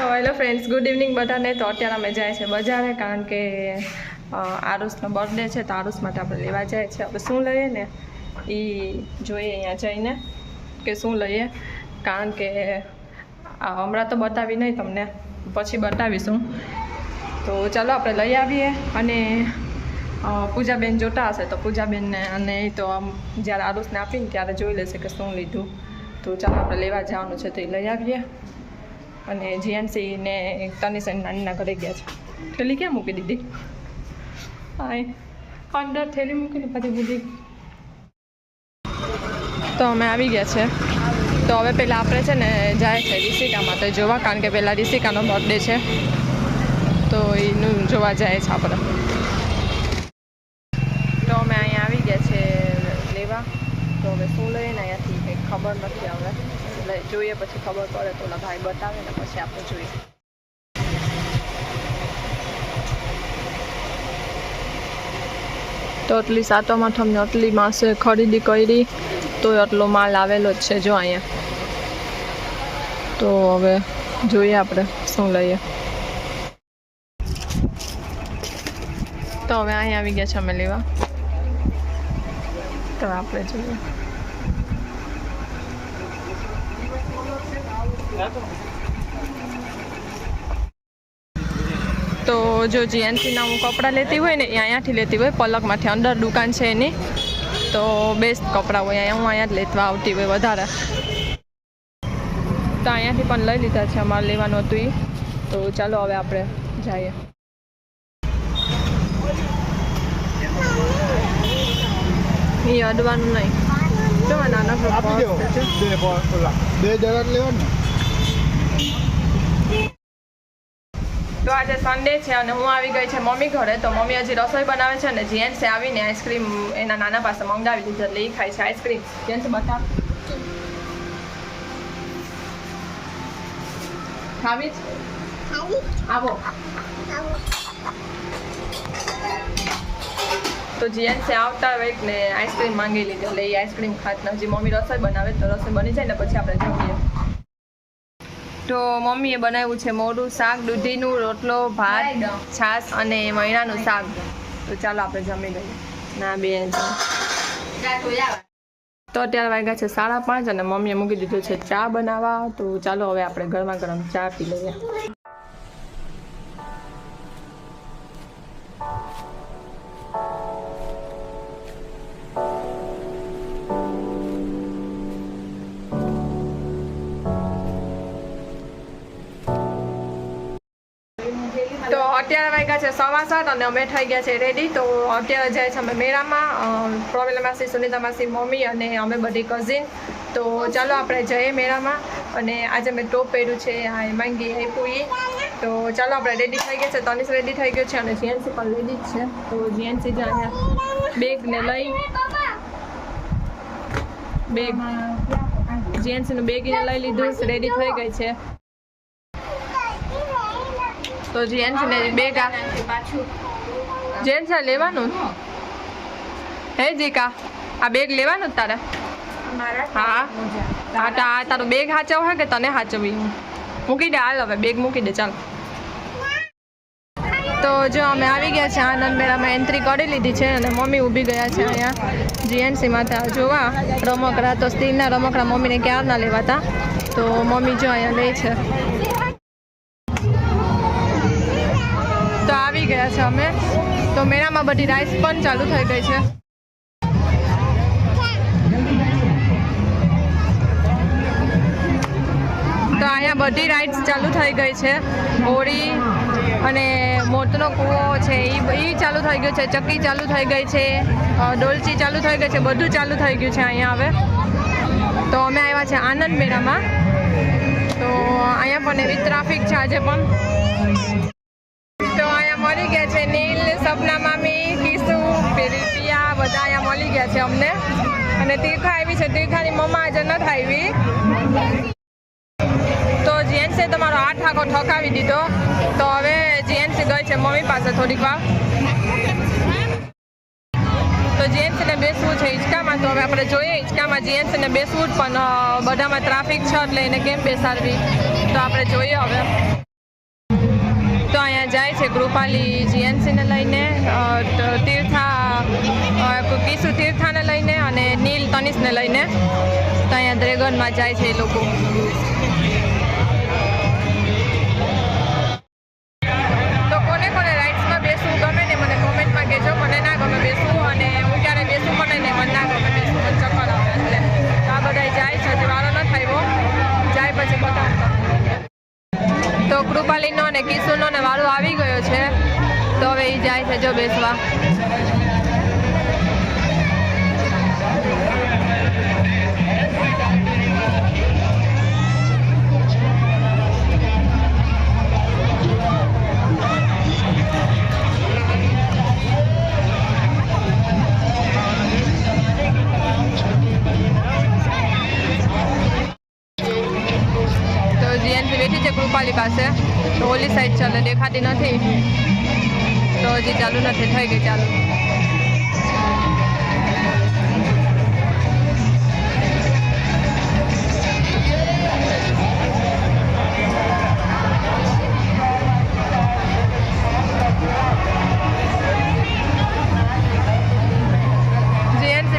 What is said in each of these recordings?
Hello friends good evening બધાને. તો અત્યારે અમે જાય છે બજારે કારણ કે આરુષનો બર્થડે છે તો આરુષ માટે આપણે લેવા જાય છે. આપણે શું લઈએ ને? એ જોઈએ અહીંયા જઈને કે શું લઈએ. કારણ કે હમણાં તો બતાવી નહીં તમને. પછી બતાવીશું. તો ચાલો આપણે લઈ આવીએ અને પૂજાબેન જોતા હશે તો પૂજાબેનને અને એ તો આમ જ્યારે આરુષને આપીને ત્યારે જોઈ લેશે કે શું લીધું. તો ચાલો આપણે લેવા જવાનું છે તો એ લઈ આવીએ. અને જીએનસી ને તનિષા નાનીના ઘરે ગયા છે. થેલી ક્યાં મૂકી દીધી? હાય. અંદર થેલી મૂકીને પછી બધી તો અમે આવી ગયા છે. તો હવે પહેલાં આપણે છે ને જાય છે રિસિકામાં તો જોવા, કારણ કે પહેલાં રિષિકાનો બર્થડે છે. તો એનું જોવા જાય છે આપણે. તો અમે અહીંયા આવી ગયા છે લેવા. તો હવે શું લઈને અહીંયાથી કંઈક ખબર નથી એટલે જોઈએ, પછી ખબર પડે તો ઓલા ભાઈ બતાવે ને પછી આપણે જોઈએ. તો આટલી સાતમ આઠમને આટલી માસે ખરીદી કરી તો આટલો માલ આવેલો જ છે જો અહીંયા. તો હવે જોઈએ આપણે શું લઈએ. તો હવે અહીંયા આવી ગયા છે અમે લેવા. તો આપણે જોઈએ. તો જો જીએનસીના હું કપડાં લેતી હોય ને એ અહીંયાથી લેતી હોય પલકમાંથી. અંદર દુકાન છે એની. તો બેસ્ટ કપડાં હોય અહીંયા. હું અહીંયા જ લેવા આવતી હોય વધારે. તો અહીંયાથી પણ લઈ લીધા છે અમારે લેવાનું હતું એ. તો ચાલો હવે આપણે જઈએ. એ અડવાનું નહીં. જો બોલ બે જણા લેવાનું. તો આજે સન્ડે છે અને હું આવી ગઈ છે મમ્મી ઘરે. તો મમ્મી હજી રસોઈ બનાવે છે અને જેન્ટ્સે આવીને આઈસ્ક્રીમ એના નાના પાસે મંગાવી દીધી એટલે એ ખાય છે આઈસ્ક્રીમ. જેન્ટ્સ, બતાવ. ખાવી? આવો. તો જીએનસી આવતા હોય ને આઈસ્ક્રીમ માંગી લીધી એટલે એ આઈસ્ક્રીમ ખાત હજી મમ્મી રસોઈ બનાવે તો રસોઈ બની જાય ને પછી આપણે જમીએ. તો મમ્મીએ બનાવ્યું છે મોડું શાક, દૂધીનું રોટલો, ભાત, છાશ અને મૈણાનું શાક. તો ચાલો આપણે જમી લઈએ. ના બેન તો અત્યારે વાગ્યા છે સાડા પાંચ અને મમ્મીએ મૂકી દીધું છે ચા બનાવવા. તો ચાલો હવે આપણે ગરમા ગરમ ચા પી લઈએ. વાગ્યા છે સવા સાત અને અમે થઈ ગયા છે રેડી તો અત્યારે જાય છે અમે મેળામાં પ્રોબ્લેમ માસી સુનિતા માસી મમ્મી અને અમે બધી કઝિન તો ચાલો આપણે જઈએ મેળામાં. અને આજે મેં ટોપ પહેર્યું છે, આ માંગી આપ્યું એ તો ચાલો આપણે રેડી થઈ ગયા છે, તનિષ રેડી થઈ ગયો છે અને જીએનસી પણ રેડી જ છે. તો જીએનસી જે અહીંયા બેગને લઈ. બેગ જીએનસીનું બેગ લઈ લીધું રેડી થઈ ગઈ છે. તો જેન્ટ્સ ને બેગ આ જેન્ટ્સ લેવાનું? હે જીકા આ બેગ લેવાનું તારે? હા. હા તો આ તારું બેગ હાચવ હે કે તને હાચવી મૂકી દે હાલ હવે બેગ મૂકી દે ચાલ. તો જો અમે આવી ગયા છે આનંદ મેળામાં એન્ટ્રી કરી લીધી છે અને મમ્મી ઊભી ગયા છે અહીંયા. જીએનસી માતા જોવા. રમકડા તો સ્ટીલના રમકડા મમ્મીને ક્યારના લેવાતા? તો મમ્મી જો અહીંયા લે છે. છે તો મેળામાં બધી રાઈસ પણ ચાલુ થઈ ગઈ છે. તો અહીંયા બધી રાઈડ્સ ચાલુ થઈ ગઈ છે. હોળી અને મોતનો કૂવો છે એ એ ચાલુ થઈ ગયો છે. ચક્કી ચાલુ થઈ ગઈ છે. ડોલચી ચાલુ થઈ ગઈ છે. બધું ચાલુ થઈ ગયું છે અહીંયા હવે. તો અમે આવ્યા છે આનંદ મેળામાં. તો અહીંયા પણ એવી ટ્રાફિક છે આજે પણ. મળી ગયા છે. નીલ, સપના મામી, કિસુ, પેલી બધા અહીંયા મળી ગયા છે અમને. અને તીર્થા આવી છે. તીર્થાની મમ્મા આજે નથી આવી. તો જીએનસે તમારો આઠ આખો ઠકાવી દીધો. તો હવે જીએનસી ગઈ છે મમ્મી પાસે થોડીક વાર. તો જેન્ટ્સને બેસવું છે હિંચકામાં તો હવે આપણે જોઈએ હિંચકામાં જેન્ટ્સને બેસવું જ, પણ બધામાં ટ્રાફિક છે એટલે એને કેમ બેસાડવી? તો આપણે જોઈએ હવે. છે ગૃપાલી જીએનસીને લઈને તીર્થા પીસુ તીર્થાને લઈને અને નીલ તનિષને લઈને તો અહીંયા ડ્રેગનમાં જાય છે એ લોકો. છે તો ઓલી સાઈડ ચાલે, દેખાતી નથી. તો હજી ચાલુ નથી, થઈ ગઈ ચાલુ.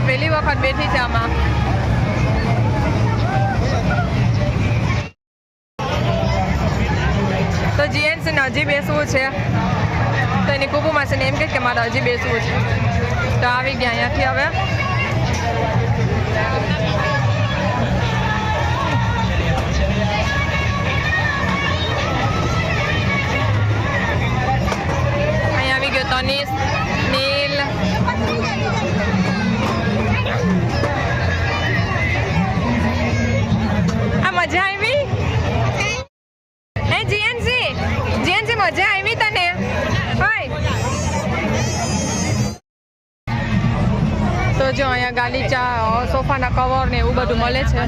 પહેલી વખત બેઠી છે આમાં. હજી બેસવું છે. તો એની કુબુ ને એમ કે મારે હજી બેસવું છે. તો આવી ગયા અહીંયાથી હવે. અહીંયા આવી ગયો તનિષ નીલ. આ મજા આવી? મજા આવી તને? તો જો અહીંયા ગાલીચા સોફાના કવર ને એવું બધું મળે છે.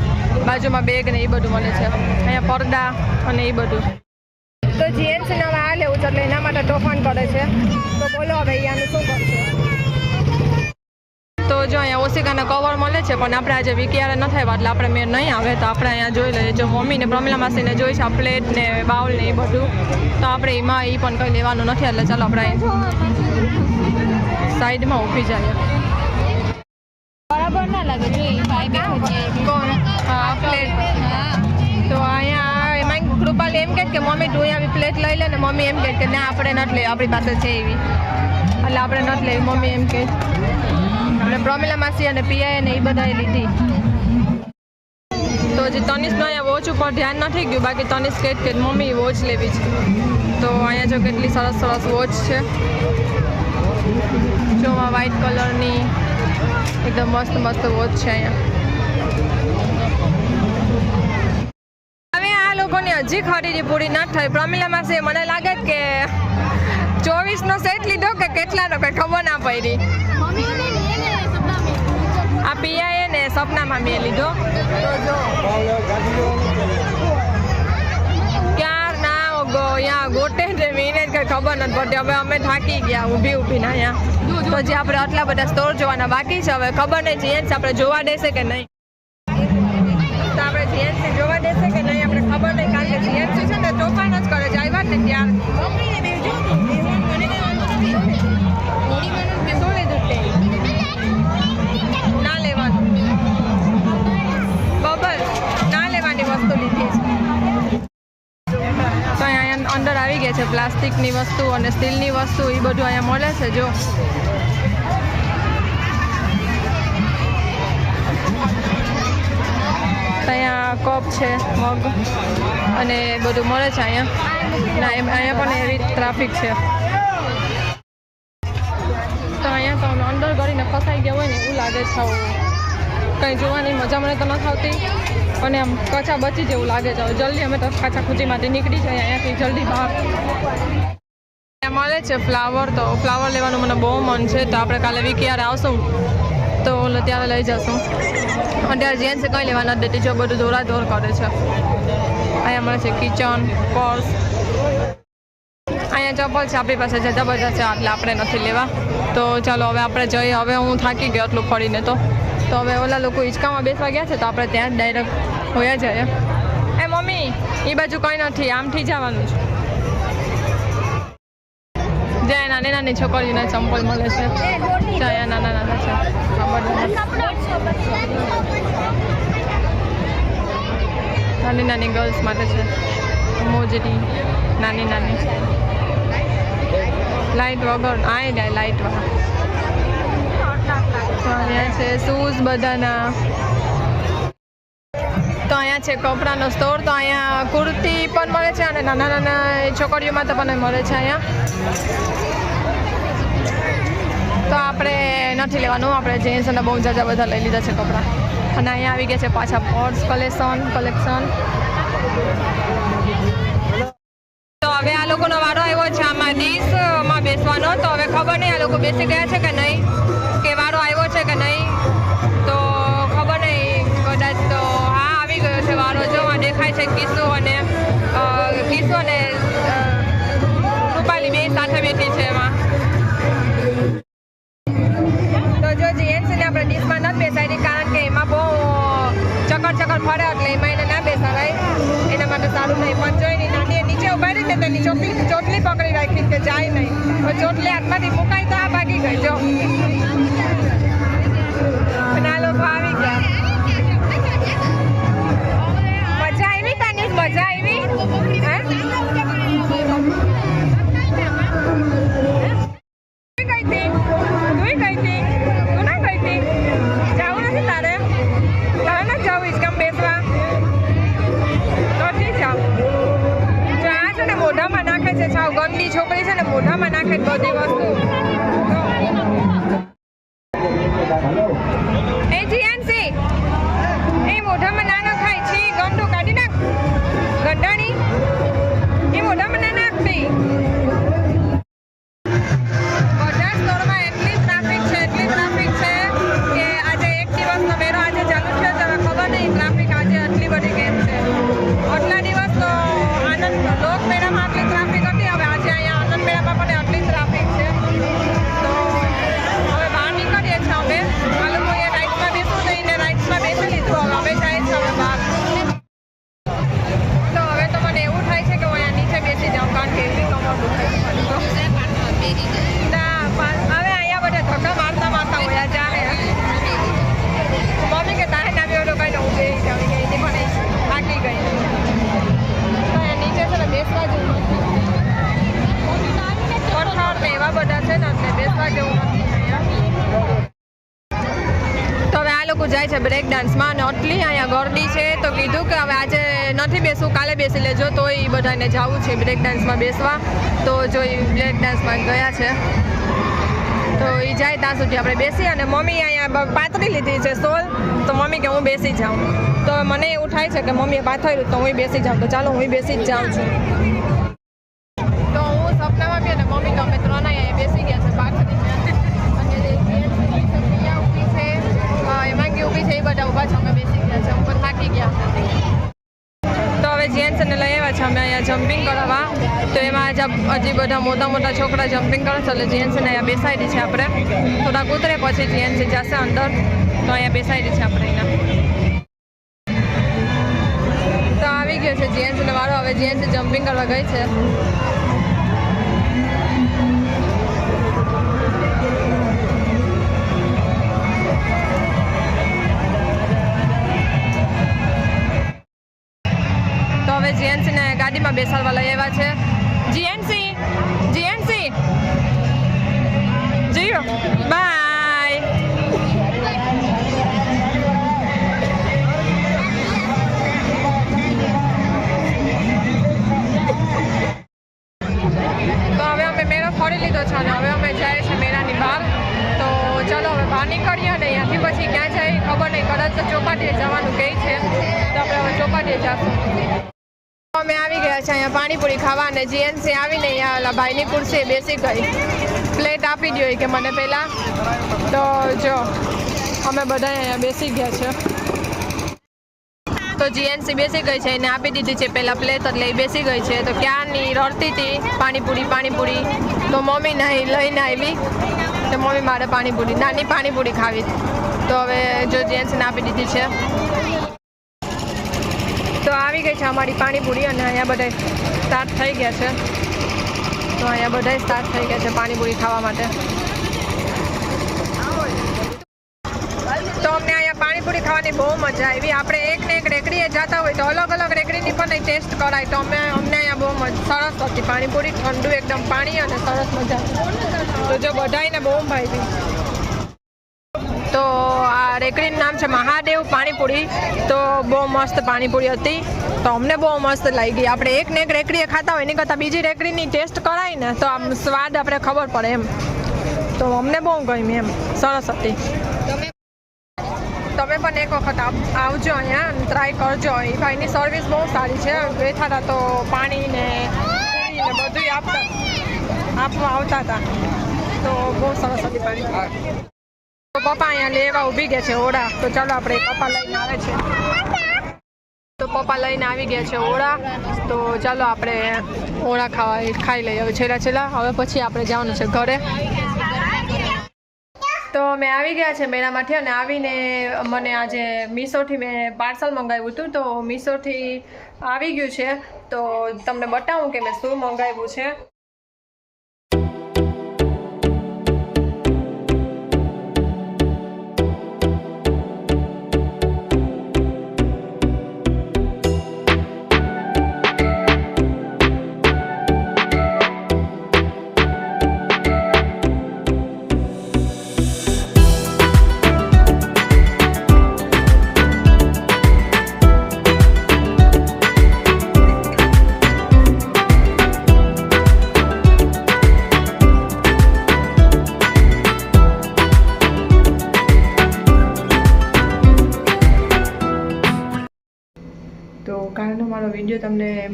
બાજુમાં બેગ ને એ બધું મળે છે. અહીંયા પડદા અને એ બધું. તો જીએનસી નવા આ લેવું છે એટલે એના માટે તોફાન કરે છે. તો બોલો હવે અહીંયાનું શું કરશે? તો જો અહીંયા ઓશિકાને કવર મળે છે પણ આપણે આજે વિકિયારે ન થાય એટલે આપણે મેં નહીં આવે તો આપણે અહીંયા જોઈ લઈએ. જો મમ્મી ને પ્રમિલા માસીને જોઈ છે આ પ્લેટ ને બાઉલ ને એ બધું તો આપણે એમાં એ પણ કંઈ લેવાનું નથી એટલે ચાલો આપણે સાઈડમાં ઊભી જઈએ. બરાબર ના લાગે જો એ ભાઈ બેઠો છે. કોણ? હા પ્લેટ તો અહીંયા કૃપાલી એમ કે મમ્મી તું આવી પ્લેટ લઈ લે ને મમ્મી એમ કે ના આપણે નથી લેવી આપણી પાસે છે એવી. એટલે આપણે નથી લેવી મમ્મી એમ કહે અને પ્રમિલા માસી અને પિયાએ ને એ બધાએ લીધી. તો હજી તનિષનો અહીંયા વોચ ઉપર ધ્યાન નથી ગયું, બાકી તનિષ કહે કે મમ્મી વોચ લેવી છે. તો અહીંયા જો કેટલી સરસ સરસ વોચ છે. જો વ્હાઈટ કલરની એકદમ મસ્ત મસ્ત વોચ છે અહીંયા. હવે આ લોકોની હજી ખરીદી પૂરી ન થઈ પ્રમિલા માસી મને લાગે કે ચોવીસ નો સેટ લીધો કે કેટલાનો કઈ ખબર ના પડી મમ્મી ને લઈએ ને સપના આ પિયાએ ને સપનામાં મેં લીધો. તો જો ક્યાર ના ગો અહીંયા ગોટે છે મીને કંઈ ખબર નથી પડતી. હવે અમે થાકી ગયા, ઊભી ઊભીને અહીંયા. તો જે આપણે આટલા બધા સ્ટોર જોવાના બાકી છે. હવે ખબર નહીં જીએન્સ આપણે જોવા દેશે કે નહીં. તો આપણે જીએનસી જોવા દેશે કે નહીં, આપણે ખબર નહીં. કારણ કે જીએનસી છે ને, તોફાન જ કરે છે. આવ્યા ને ત્યાર. અહીંયા ગયા છે પ્લાસ્ટિકની વસ્તુ અને સ્ટીલની વસ્તુ એ બધું અહીંયા મળે છે, જો. અહીંયા કપ છે, મગ અને બધું મળે છે અહીંયા. ના, એમ, અહીંયા પણ એવી ટ્રાફિક છે. તો અહીંયા તો અંદર કરીને ફસાઈ ગયા હોય ને એવું લાગે છે કંઈ જોવાની મજા મને તો નથી આવતી. અને આમ કચા બચી જેવું લાગે છે. જલ્દી અમે તો કાચા ખુચીમાંથી નીકળી જઈએ અહીંયાથી જલ્દી બહાર. મળે છે ફ્લાવર તો ફ્લાવર લેવાનું મને બહુ મન છે. તો આપણે કાલે વિકિયારે આવશું. તો ત્યારે લઈ જશું. અત્યારે જેન્ટ્સે કંઈ લેવા નથી દેતી, જો બધું દોરા દોર કરે છે. અહીંયા મળે છે કિચન પર્સ અહીંયા ચપ્પલ છે, આપણી પાસે બધા છે, એટલે આપણે નથી લેવા. તો ચાલો હવે આપણે જઈએ. હવે હું થાકી ગયો એટલું ફરીને તો. તો હવે ઓલા લોકો હિંચકામાં બેસવા ગયા છે, તો આપણે ત્યાં ડાયરેક્ટ હોયા જાય એ મમ્મી એ બાજુ કંઈ નથી આમથી જવાનું છે. જ્યાં નાની નાની છોકરીઓના ચંપલ મળે છે. જ્યાં નાના નાના છે. નાની નાની ગર્લ્સ માટે છે. મોજડી નાની નાની. લાઇટ વગર આય જાય લાઇટ વગર. છે શૂઝ બધાના. તો અહીંયા છે કપડાનો સ્ટોર, તો અહીંયા કુર્તી પણ મળે છે અને નાના નાના છોકરીઓમાં તો પણ મળે છે અહીંયા. તો આપણે નથી લેવાનું, આપણે જેન્ટ્સ અને બહુ જાજા બધા લઈ લીધા છે કપડાં. અને અહીંયા આવી ગયા છે પાછા પર્સ કલેક્શન કલેક્શન. તો હવે આ લોકોનો વારો આવ્યો છે આમાં ડીશમાં બેસવાનો. તો હવે ખબર નહીં આ લોકો બેસી ગયા છે પકડી રાખી કે જાય નહીં. પણ ચોટલી હાથમાંથી મુકાય તો આ ભાગી ગઈ, જો. અને આ લોકો આવી ગયા. મજા આવી તાનીશ મજા આવી? છોકરી છે ને મોઢામાં નાખે બધી વસ્તુ. છે બ્રેક ડાન્સમાં અને અહીંયા ગોરડી છે. તો કીધું કે હવે આજે નથી બેસવું, કાલે બેસી લેજો. તો એ બધાને જવું છે બ્રેક ડાન્સમાં બેસવા. તો જો એ બ્રેક ડાન્સમાં ગયા છે. તો એ જાય ત્યાં સુધી આપણે બેસી અને મમ્મી અહીંયા પાથરી લીધી છે સોલ. તો મમ્મી કે હું બેસી જાઉં. તો મને એવું થાય છે કે મમ્મીએ પાથર્યું તો હું બેસી જાઉં. તો ચાલો હું બેસી જ જાઉં છું તો હું સપનામાં બી અને મમ્મી તો અમે ત્રણ અહીંયા બેસી ગયા છે પાછળની અને જે GNC છે, પ્રિયા ઊભી છે અ, હેમાંગી ઊભી છે એ બધા ઊભા છે અમે બેસી ગયા છે ઉપર થાકી ગયા તો હવે જેન્ટ્સને લઈ આવ્યા છે. અમે અહીંયા જમ્પિંગ કરવા. તો એમાં આજે હજી બધા મોટા મોટા છોકરા જમ્પિંગ કરે છે. એટલે જેન્ટ્સને અહીંયા બેસાડી છે આપણે. થોડાક ઉતરે પછી જેન્ટ્સ જશે અંદર. તો અહીંયા બેસાડી છે આપણે અહીંયા. તો આવી ગયો છે જેન્ટ્સને વાળો હવે જેન્ટ્સ જમ્પિંગ કરવા ગઈ છે. હવે ગાડીમાં બેસાડવા લઈ આવ્યા છે. GNC GNC. જીઓ. બાય. તો હવે અમે મેળો ફરી લીધો છે અને હવે અમે જાય છે મેળાની બહાર. તો ચાલો હવે બહાર નીકળીએ અને અહીંયાથી પછી ક્યાં જાય ખબર નહીં. કદાચ તો ચોપાટીએ જવાનું કહે છે. તો આપણે હવે ચોપાટીએ જશું. અમે આવી ગયા છે અહીંયા પાણીપુરી ખાવા અને જીએનસી આવીને અહીંયા ઓલા ભાઈની ખુરશીએ બેસી ગઈ. પ્લેટ આપી દો કે મને પહેલાં તો જો, અમે બધા અહીંયા બેસી ગયા છે તો જીએનસી બેસી ગઈ છે, એને આપી દીધી છે પહેલાં પ્લેટ એટલે એ બેસી ગઈ છે. તો ક્યારની રડતી હતી પાણીપુરી પાણીપુરી? તો મમ્મી નહીં લઈને આવી તો મમ્મી મારે પાણીપુરી, નાની પાણીપુરી ખાવી. તો હવે જો જીએનસીને આપી દીધી છે. તો આવી ગઈ છે અમારી પાણીપુરી અને અહીંયા બધા સ્ટાર્ટ થઈ ગયા છે. તો અહીંયા બધા સ્ટાર્ટ થઈ ગયા છે પાણીપુરી ખાવા માટે. તો અમને અહીંયા પાણીપુરી ખાવાની બહુ મજા આવી. આપણે એક ને એક રેકડીએ જતા હોય તો અલગ અલગ રેકડીની પણ ટેસ્ટ કરાય. તો અમે, અમને અહીંયા બહુ સરસ હતી પાણીપુરી. ઠંડુ એકદમ પાણી અને સરસ મજા. તો જો બધાને બહુ ભાઈ તો રેકડીનું નામ છે મહાદેવ પાણીપુરી. તો બહુ મસ્ત પાણીપુરી હતી. તો અમને બહુ મસ્ત લાગી. આપણે એક ને એક રેકડીએ ખાતા હોય એની કરતાં બીજી રેકડીની ટેસ્ટ કરાય ને તો આમ સ્વાદ આપણે ખબર પડે એમ. તો અમને બહુ ગમી એમ. સરસ હતી. તમે પણ એક વખત આવજો અહીંયા અને ટ્રાય કરજો. એ ભાઈની સર્વિસ બહુ સારી છે. બેઠા હતા તો પાણી ને બધું આપતા આપવા આવતા હતા. તો બહુ સરસ હતી પાણી પપ્પા અહીંયા લેવા ઊભી ગયા છે ઓળા. તો ચાલો આપણે પપ્પા લઈને આવે છે. તો પપ્પા લઈને આવી ગયા છે ઓળા. તો ચાલો આપણે ઓળા ખાવા ખાઈ લઈએ. હવે છેલ્લા છેલ્લા. હવે પછી આપણે જવાનું છે ઘરે. તો મેં આવી ગયા છે મેળામાંથી અને આવીને મને આજે મીશોથી મેં પાર્સલ મંગાવ્યું હતું. તો મીશોથી આવી ગયું છે. તો તમને બતાવું કે મેં શું મંગાવ્યું છે.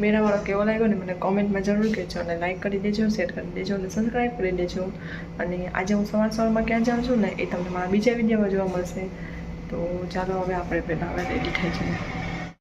મેળાવાળો કેવો લાગ્યો ને મને કોમેન્ટમાં જરૂર કહેજો અને લાઇક કરી દેજો શેર કરી દેજો અને સબસ્ક્રાઈબ કરી દેજો અને આજે હું સવાર સવારમાં ક્યાં જાઉં છું ને એ તમને મારા બીજા વિડીયોમાં જોવા મળશે તો ચાલો હવે આપણે પહેલાં હવે રેડી થઈ જઈએ